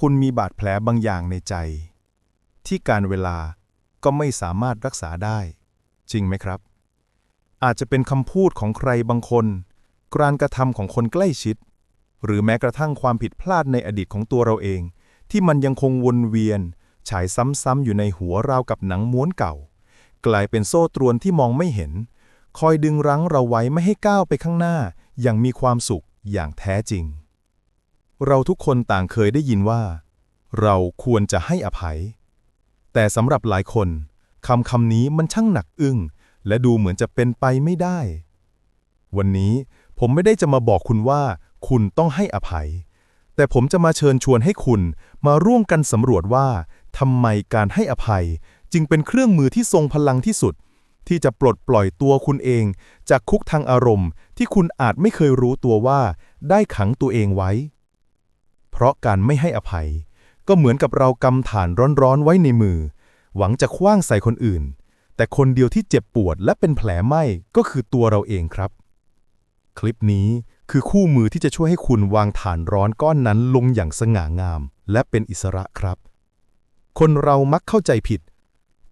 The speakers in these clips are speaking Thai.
คุณมีบาดแผลบางอย่างในใจ ที่การเวลาก็ไม่สามารถรักษาได้ จริงไหมครับ อาจจะเป็นคำพูดของใครบางคนการกระทำของคนใกล้ชิด หรือแม้กระทั่งความผิดพลาดในอดีตของตัวเราเอง ที่มันยังคงวนเวียน ฉายซ้ำๆอยู่ในหัวราวกับหนังม้วนเก่า กลายเป็นโซ่ตรวนที่มองไม่เห็น คอยดึงรั้งเราไว้ไม่ให้ก้าวไปข้างหน้า อย่างมีความสุขอย่างแท้จริง เราทุกคนต่างเคยได้ยินว่า เราควรจะให้อภัย แต่สำหรับหลายคนคำคำนี้มันช่างหนักอึ้ง และดูเหมือนจะเป็นไปไม่ได้ วันนี้ผมไม่ได้จะมาบอกคุณว่า คุณต้องให้อภัย แต่ผมจะมาเชิญชวนให้คุณมาร่วมกันสำรวจว่าทำไมการให้อภัย จึงเป็นเครื่องมือที่ทรงพลังที่สุด ที่จะปลดปล่อยตัวคุณเอง จากคุกทางอารมณ์ที่คุณอาจไม่เคยรู้ตัวว่า ได้ขังตัวเองไว้ เพราะการไม่ให้อภัย ก็เหมือนกับเรากำฐานร้อนๆไว้ในมือ หวังจะคว้างใส่คนอื่น แต่คนเดียวที่เจ็บปวดและเป็นแผลไหม้ก็คือตัวเราเองครับ คลิปนี้คือคู่มือที่จะช่วยให้คุณวางฐานร้อนก้อนนั้นลงอย่างสง่างาม และเป็นอิสระครับ คนเรามักเข้าใจผิด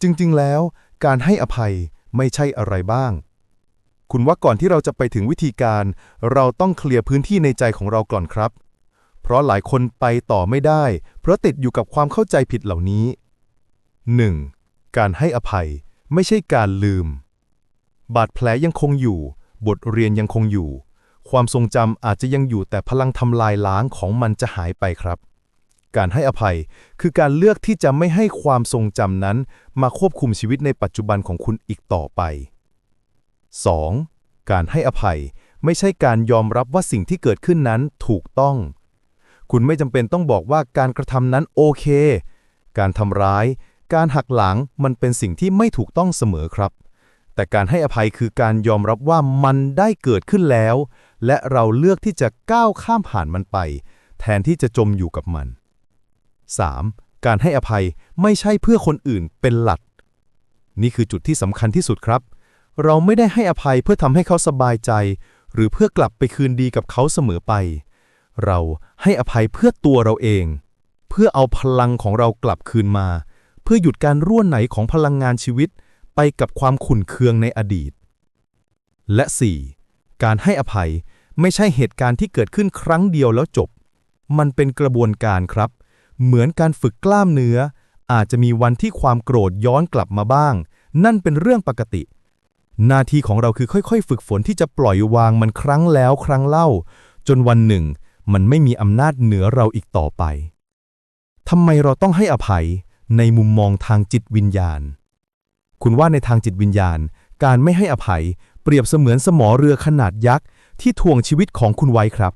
จริงๆ แล้ว การให้อภัยไม่ใช่อะไรบ้าง คุณว่าก่อนที่เราจะไปถึงวิธีการ เราต้องเคลียร์พื้นที่ในใจของเราก่อนครับ ราะหลายคนไปต่อไม่ได้ เพราะติดอยู่กับความเข้าใจผิดเหล่านี้ 1. การให้อภัยไม่ใช่การลืม บาดแผลยังคงอยู่ บทเรียนยังคงอยู่ ความทรงจำอาจจะยังอยู่แต่พลังทำลายล้างของมันจะหายไปครับ การให้อภัยคือการเลือกที่จะไม่ให้ความทรงจำนั้น มาควบคุมชีวิตในปัจจุบันของคุณอีกต่อไป 2. การให้อภัยไม่ใช่การยอมรับว่าสิ่งที่เกิดขึ้นนั้นถูกต้อง คุณไม่จำเป็นต้องบอกว่าการกระทำนั้นโอเค การทำร้าย การหักหลังมันเป็นสิ่งที่ไม่ถูกต้องเสมอครับ แต่การให้อภัยคือการยอมรับว่ามันได้เกิดขึ้นแล้ว และเราเลือกที่จะก้าวข้ามผ่านมันไป แทนที่จะจมอยู่กับมัน 3. การให้อภัยไม่ใช่เพื่อคนอื่นเป็นหลัก นี่คือจุดที่สำคัญที่สุดครับ เราไม่ได้ให้อภัยเพื่อทำให้เขาสบายใจ หรือเพื่อกลับไปคืนดีกับเขาเสมอไป เราให้อภัยเพื่อตัวเราเอง เพื่อเอาพลังของเรากลับคืนมา เพื่อหยุดการร่วนไหนของพลังงานชีวิตไปกับความขุ่นเคืองในอดีต และ 4. การให้อภัยไม่ใช่เหตุการณ์ที่เกิดขึ้นครั้งเดียวแล้วจบ มันเป็นกระบวนการครับ เหมือนการฝึกกล้ามเนื้อ อาจจะมีวันที่ความโกรธย้อนกลับมาบ้าง นั่นเป็นเรื่องปกติ หน้าที่ของเราคือค่อยๆ ฝึกฝนที่จะปล่อยวางมันครั้งแล้วครั้งเล่า จนวันหนึ่ง มันไม่มีอำนาจเหนือเราอีกต่อไปทำไมเราต้องให้อภัยในมุมมองทางจิตวิญญาณ คุณว่าในทางจิตวิญญาณ การไม่ให้อภัยเปรียบเสมือนสมอเรือขนาดยักษ์ ที่ทวงชีวิตของคุณไว้ครับ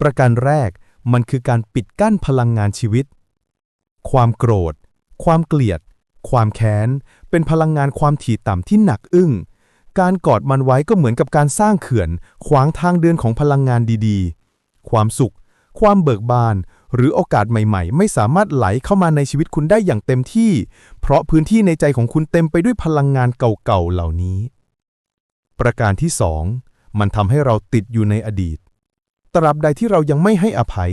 ประการแรกมันคือการปิดกั้นพลังงานชีวิต ความโกรธ ความเกลียด ความแค้น เป็นพลังงานความถี่ต่ำที่หนักอึ้ง การกอดมันไว้ก็เหมือนกับการสร้างเขื่อน ขวางทางเดินของพลังงานดีๆ ความสุข ความเบิกบาน หรือโอกาสใหม่ๆ ไม่สามารถไหลเข้ามาในชีวิตคุณได้อย่างเต็มที่ เพราะพื้นที่ในใจของคุณเต็มไปด้วยพลังงานเก่าๆเหล่านี้ ประการที่สองมันทำให้เราติดอยู่ในอดีต ตราบใดที่เรายังไม่ให้อภัย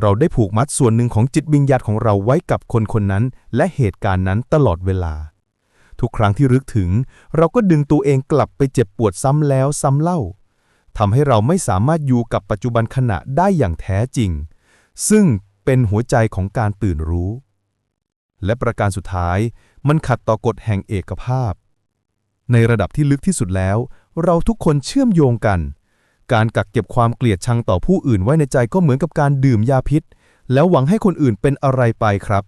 เราได้ผูกมัดส่วนหนึ่งของจิตวิญญาณของเราไว้กับคนคนนั้น และเหตุการณ์นั้นตลอดเวลาทุกครั้งที่รึกถึง เราก็ดึงตัวเองกลับไปเจ็บปวดซ้ำแล้วซ้ำเล่า ทำให้เราไม่สามารถอยู่กับปัจจุบันขณะได้อย่างแท้จริง ซึ่งเป็นหัวใจของการตื่นรู้ และประการสุดท้าย มันขัดต่อกฎแห่งเอกภาพ ในระดับที่ลึกที่สุดแล้ว เราทุกคนเชื่อมโยงกัน การกักเก็บความเกลียดชังต่อผู้อื่นไว้ในใจก็เหมือนกับการดื่มยาพิษ แล้วหวังให้คนอื่นเป็นอะไรไปครับ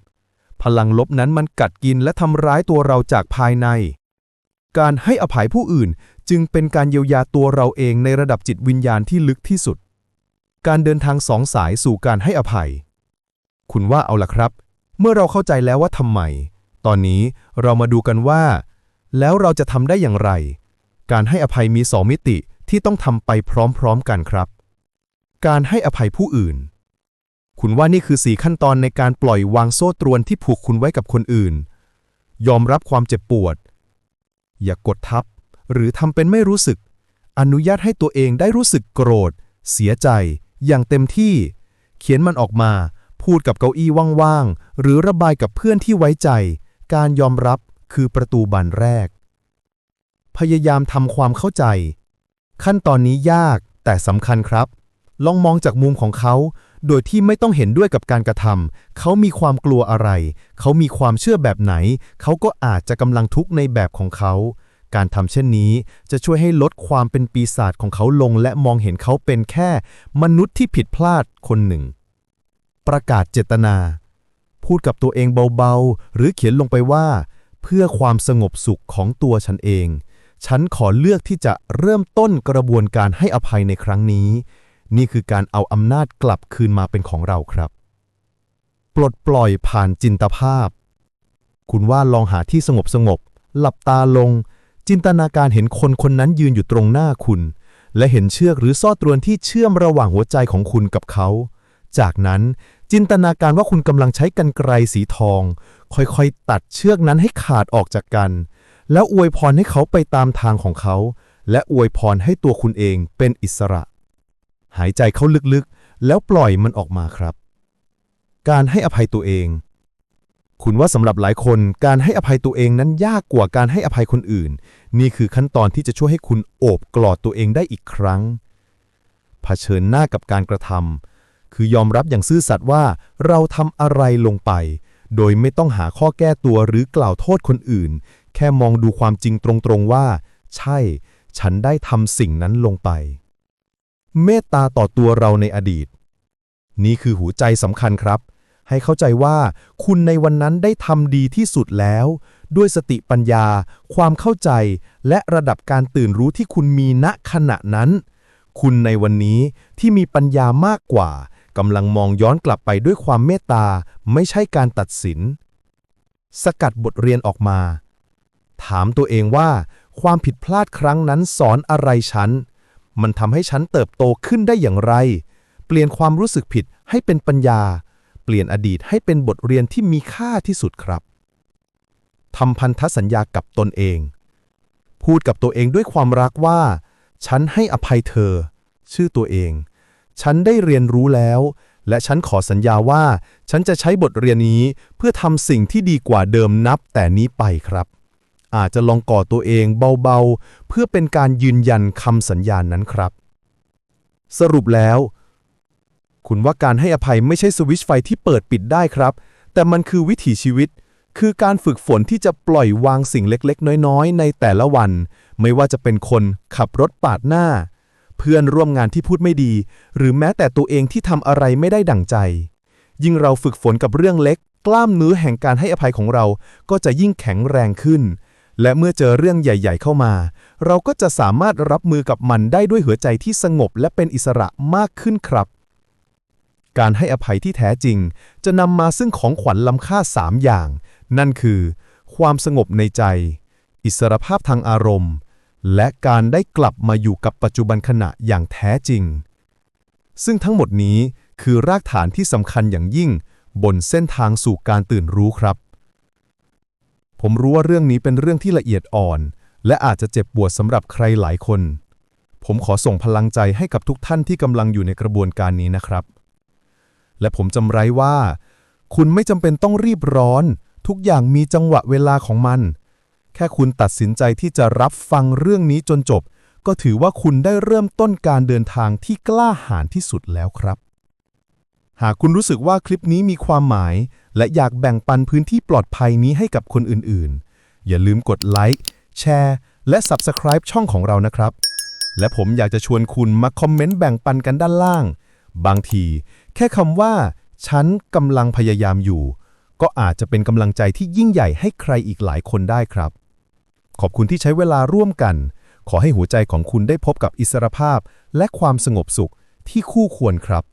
พลังลบนั้นมันกัดกินและทำร้ายตัวเราจากภายใน การให้อภัยผู้อื่นจึงเป็นการเยียวยาตัวเราเองในระดับจิตวิญญาณที่ลึกที่สุด การเดินทางสองสายสู่การให้อภัย คุณว่าเอาล่ะครับ เมื่อเราเข้าใจแล้วว่าทำไม ตอนนี้เรามาดูกันว่า แล้วเราจะทำได้อย่างไร การให้อภัยมีสองมิติที่ต้องทำไปพร้อมๆกันครับ การให้อภัยผู้อื่น คุณว่านี่คือสี่ขั้นตอนในการปล่อยวางโซ่ตรวนที่ผูกคุณไว้กับคนอื่น ยอมรับความเจ็บปวด อย่ากดทับ หรือทำเป็นไม่รู้สึก อนุญาตให้ตัวเองได้รู้สึกโกรธ เสียใจ อย่างเต็มที่ เขียนมันออกมา พูดกับเก้าอี้ว่างๆ หรือระบายกับเพื่อนที่ไว้ใจ การยอมรับคือประตูบานแรก พยายามทำความเข้าใจ ขั้นตอนนี้ยากแต่สำคัญครับ ลองมองจากมุมของเขา โดยที่ไม่ต้องเห็นด้วยกับการกระทำ เขามีความกลัวอะไร เขามีความเชื่อแบบไหน เขาก็อาจจะกำลังทุกข์ในแบบของเขา การทำเช่นนี้จะช่วยให้ลดความเป็นปีศาจของเขาลง และมองเห็นเขาเป็นแค่ มนุษย์ที่ผิดพลาดคนหนึ่ง ประกาศเจตนา พูดกับตัวเองเบาๆ หรือเขียนลงไปว่า เพื่อความสงบสุขของตัวฉันเอง ฉันขอเลือกที่จะเริ่มต้นกระบวนการให้อภัยในครั้งนี้ นี่คือการเอาอำนาจกลับคืนมาเป็นของเราครับ ปลดปล่อยผ่านจินตภาพ คุณว่าลองหาที่สงบสงบ หลับตาลง จินตนาการเห็นคนคนนั้นยืนอยู่ตรงหน้าคุณ และเห็นเชือกหรือซ่อตรวนที่เชื่อมระหว่างหัวใจของคุณกับเขา จากนั้นจินตนาการว่าคุณกำลังใช้กรรไกรสีทอง ค่อยๆ ตัดเชือกนั้นให้ขาดออกจากกัน แล้วอวยพรให้เขาไปตามทางของเขา และอวยพรให้ตัวคุณเองเป็นอิสระ หายใจเข้าลึกๆ แล้วปล่อยมันออกมาครับ การให้อภัยตัวเอง คุณว่าสำหรับหลายคนการให้อภัยตัวเองนั้นยากกว่าการให้อภัยคนอื่น นี่คือขั้นตอนที่จะช่วยให้คุณโอบกลอดตัวเองได้อีกครั้ง เผชิญหน้ากับการกระทำคือยอมรับอย่างซื่อสัตย์ว่าเราทำอะไรลงไป โดยไม่ต้องหาข้อแก้ตัวหรือกล่าวโทษคนอื่น แค่มองดูความจริงตรงๆว่า ใช่ ฉันได้ทำสิ่งนั้นลงไป เมตตาต่อตัวเราในอดีต นี่คือหัวใจสำคัญครับ ให้เข้าใจว่าคุณในวันนั้นได้ทำดีที่สุดแล้ว ด้วยสติปัญญา ความเข้าใจ และระดับการตื่นรู้ที่คุณมีณขณะนั้น คุณในวันนี้ที่มีปัญญามากกว่ากำลังมองย้อนกลับไปด้วยความเมตตา ไม่ใช่การตัดสิน สกัดบทเรียนออกมา ถามตัวเองว่า ความผิดพลาดครั้งนั้นสอนอะไรฉัน มันทำให้ฉันเติบโตขึ้นได้อย่างไร เปลี่ยนความรู้สึกผิดให้เป็นปัญญา เปลี่ยนอดีตให้เป็นบทเรียนที่มีค่าที่สุดครับทำพันธสัญญากับตนเอง พูดกับตัวเองด้วยความรักว่า ฉันให้อภัยเธอ ชื่อตัวเอง ฉันได้เรียนรู้แล้ว และฉันขอสัญญาว่า ฉันจะใช้บทเรียนนี้เพื่อทำสิ่งที่ดีกว่าเดิมนับแต่นี้ไปครับ อาจจะลองก่อตัวเองเบาๆ เพื่อเป็นการยืนยันคำสัญญาณนั้นครับ สรุปแล้ว คุณว่าการให้อภัยไม่ใช่สวิตช์ไฟที่เปิดปิดได้ครับ แต่มันคือวิถีชีวิต คือการฝึกฝนที่จะปล่อยวางสิ่งเล็กๆ น้อยๆ ในแต่ละวัน ไม่ว่าจะเป็นคนขับรถปาดหน้า เพื่อนร่วมงานที่พูดไม่ดี หรือแม้แต่ตัวเองที่ทำอะไรไม่ได้ดั่งใจ ยิ่งเราฝึกฝนกับเรื่องเล็ก กล้ามเนื้อแห่งการให้อภัยของเราก็จะยิ่งแข็งแรงขึ้น และเมื่อเจอเรื่องใหญ่ ๆ เข้ามา เราก็จะสามารถรับมือกับมันได้ด้วยหัวใจที่สงบและเป็นอิสระมากขึ้นครับ การให้อภัยที่แท้จริง จะนำมาซึ่งของขวัญล้ำค่า3อย่าง นั่นคือ ความสงบในใจ อิสรภาพทางอารมณ์ และการได้กลับมาอยู่กับปัจจุบันขณะอย่างแท้จริง ซึ่งทั้งหมดนี้คือรากฐานที่สำคัญอย่างยิ่ง บนเส้นทางสู่การตื่นรู้ครับ ผมรู้ว่าเรื่องนี้เป็นเรื่องที่ละเอียดอ่อน และอาจจะเจ็บปวดสำหรับใครหลายคน ผมขอส่งพลังใจให้กับทุกท่านที่กำลังอยู่ในกระบวนการนี้นะครับ และผมจำไรว่า คุณไม่จำเป็นต้องรีบร้อน ทุกอย่างมีจังหวะเวลาของมัน แค่คุณตัดสินใจที่จะรับฟังเรื่องนี้จนจบ ก็ถือว่าคุณได้เริ่มต้นการเดินทางที่กล้าหาญที่สุดแล้วครับ หากคุณรู้สึกว่าคลิปนี้มีความหมาย และอยากแบ่งปันพื้นที่ปลอดภัยนี้ให้กับคนอื่นๆ อย่าลืมกดไลค์แชร์และ Subscribe ช่องของเรานะครับ และผมอยากจะชวนคุณมาคอมเมนต์แบ่งปันกันด้านล่าง บางที แค่คำว่า ฉันกำลังพยายามอยู่ ก็อาจจะเป็นกำลังใจที่ยิ่งใหญ่ให้ใครอีกหลายคนได้ครับ ขอบคุณที่ใช้เวลาร่วมกัน ขอให้หัวใจของคุณได้พบกับอิสรภาพและความสงบสุขที่คู่ควรครับ